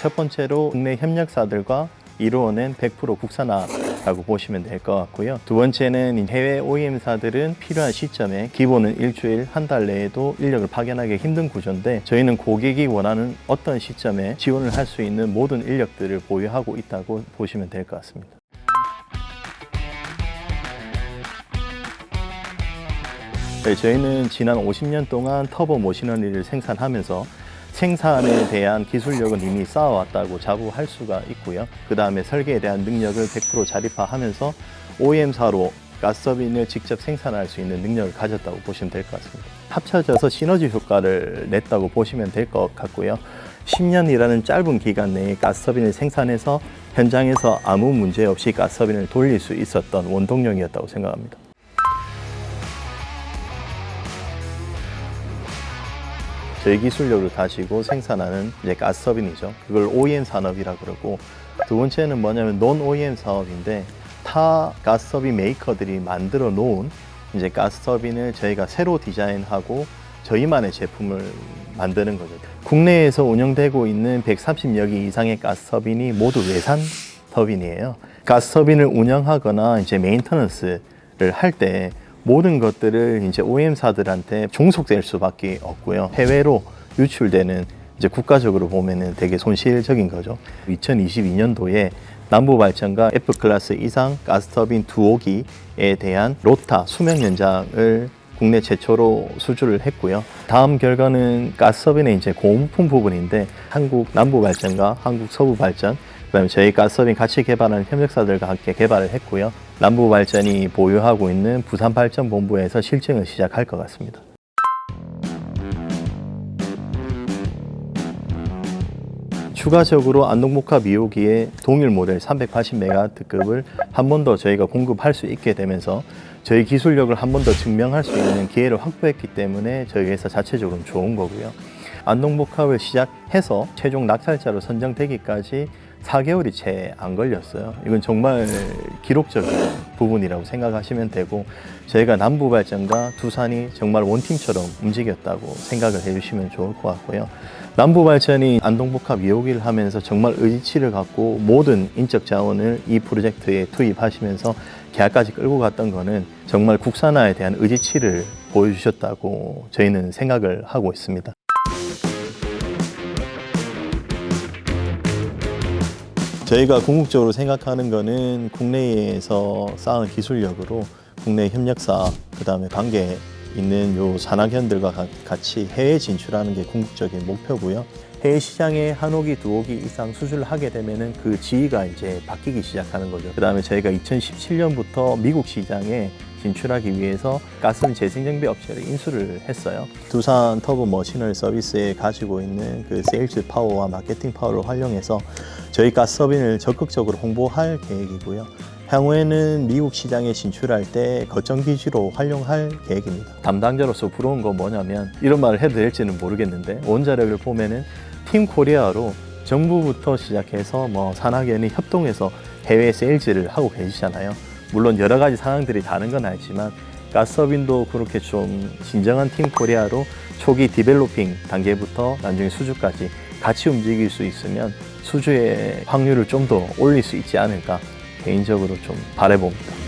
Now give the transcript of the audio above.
첫 번째로 국내 협력사들과 이루어낸 100% 국산화라고 보시면 될 것 같고요. 두 번째는 해외 OEM사들은 필요한 시점에 기본은 일주일, 한 달 내에도 인력을 파견하기 힘든 구조인데 저희는 고객이 원하는 어떤 시점에 지원을 할 수 있는 모든 인력들을 보유하고 있다고 보시면 될 것 같습니다. 네, 저희는 지난 50년 동안 터보 머시너리를 생산하면서 생산에 대한 기술력은 이미 쌓아왔다고 자부할 수가 있고요. 그 다음에 설계에 대한 능력을 100% 자립화하면서 OEM사로 가스터빈을 직접 생산할 수 있는 능력을 가졌다고 보시면 될 것 같습니다. 합쳐져서 시너지 효과를 냈다고 보시면 될 것 같고요. 10년이라는 짧은 기간 내에 가스터빈을 생산해서 현장에서 아무 문제 없이 가스터빈을 돌릴 수 있었던 원동력이었다고 생각합니다. 저희 기술력을 가지고 생산하는 이제 가스터빈이죠. 그걸 OEM 산업이라 그러고 두 번째는 뭐냐면 논 OEM 사업인데 타 가스터빈 메이커들이 만들어 놓은 이제 가스터빈을 저희가 새로 디자인하고 저희만의 제품을 만드는 거죠. 국내에서 운영되고 있는 130여 개 이상의 가스터빈이 모두 외산 터빈이에요. 가스터빈을 운영하거나 이제 메인터넌스를 할때 모든 것들을 이제 OEM사들한테 종속될 수밖에 없고요. 해외로 유출되는 이제 국가적으로 보면은 되게 손실적인 거죠. 2022년도에 남부 발전과 F 클래스 이상 가스터빈 두 호기에 대한 로타 수명 연장을 국내 최초로 수주를 했고요. 다음 결과는 가스터빈의 이제 고부품 부분인데 한국 남부 발전과 한국 서부 발전 그다음에 저희 가스터빈 같이 개발하는 협력사들과 함께 개발을 했고요. 남부 발전이 보유하고 있는 부산 발전 본부에서 실증을 시작할 것 같습니다. 추가적으로 안동목화 미호기의 동일 모델 380메가와트급을 한 번 더 저희가 공급할 수 있게 되면서 저희 기술력을 한 번 더 증명할 수 있는 기회를 확보했기 때문에 저희 회사 자체적으로 좋은 거고요. 안동목화를 시작해서 최종 낙찰자로 선정되기까지 4개월이 채 안 걸렸어요. 이건 정말 기록적인 부분이라고 생각하시면 되고 저희가 남부발전과 두산이 정말 원팀처럼 움직였다고 생각을 해주시면 좋을 것 같고요. 남부발전이 안동복합 2호기를 하면서 정말 의지치를 갖고 모든 인적 자원을 이 프로젝트에 투입하시면서 계약까지 끌고 갔던 거는 정말 국산화에 대한 의지치를 보여주셨다고 저희는 생각을 하고 있습니다. 저희가 궁극적으로 생각하는 거는 국내에서 쌓은 기술력으로 국내 협력사 그다음에 관계 있는 요 산학연들과 가- 같이 해외 진출하는 게 궁극적인 목표고요. 해외 시장에 한 호기, 두 호기 이상 수주를 하게 되면은 그 지위가 이제 바뀌기 시작하는 거죠. 그 다음에 저희가 2017년부터 미국 시장에 진출하기 위해서 가스 재생정비 업체를 인수를 했어요. 두산 터보 머시널 서비스에 가지고 있는 그 세일즈 파워와 마케팅 파워를 활용해서 저희 가스서빈을 적극적으로 홍보할 계획이고요. 향후에는 미국 시장에 진출할 때 거점 기지로 활용할 계획입니다. 담당자로서 부러운 건 뭐냐면 이런 말을 해도 될지는 모르겠는데 원자력을 보면은 팀 코리아로 정부부터 시작해서 뭐 산학연이 협동해서 해외 세일즈를 하고 계시잖아요. 물론 여러 가지 상황들이 다른 건 알지만 가스서빈도 그렇게 좀 진정한 팀 코리아로 초기 디벨로핑 단계부터 나중에 수주까지 같이 움직일 수 있으면 수주의 확률을 좀 더 올릴 수 있지 않을까 개인적으로 좀 바라봅니다.